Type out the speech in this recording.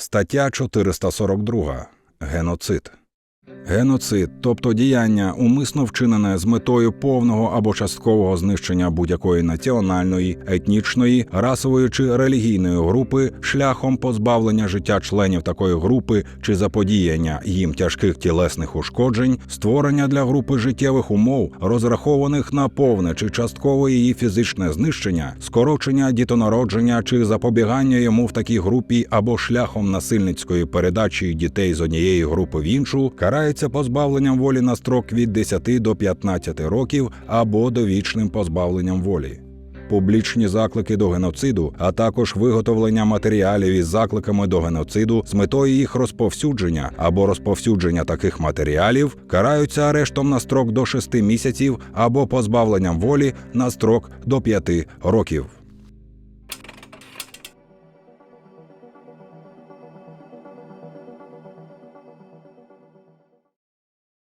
Стаття 442. Геноцид. Геноцид, тобто діяння, умисно вчинене з метою повного або часткового знищення будь-якої національної, етнічної, расової чи релігійної групи шляхом позбавлення життя членів такої групи чи заподіяння їм тяжких тілесних ушкоджень, створення для групи життєвих умов, розрахованих на повне чи часткове її фізичне знищення, скорочення дітонародження чи запобігання йому в такій групі або шляхом насильницької передачі дітей з однієї групи в іншу, карається позбавленням волі на строк від 10 до 15 років або довічним позбавленням волі. Публічні заклики до геноциду, а також виготовлення матеріалів із закликами до геноциду з метою їх розповсюдження або розповсюдження таких матеріалів караються арештом на строк до 6 місяців або позбавленням волі на строк до 5 років.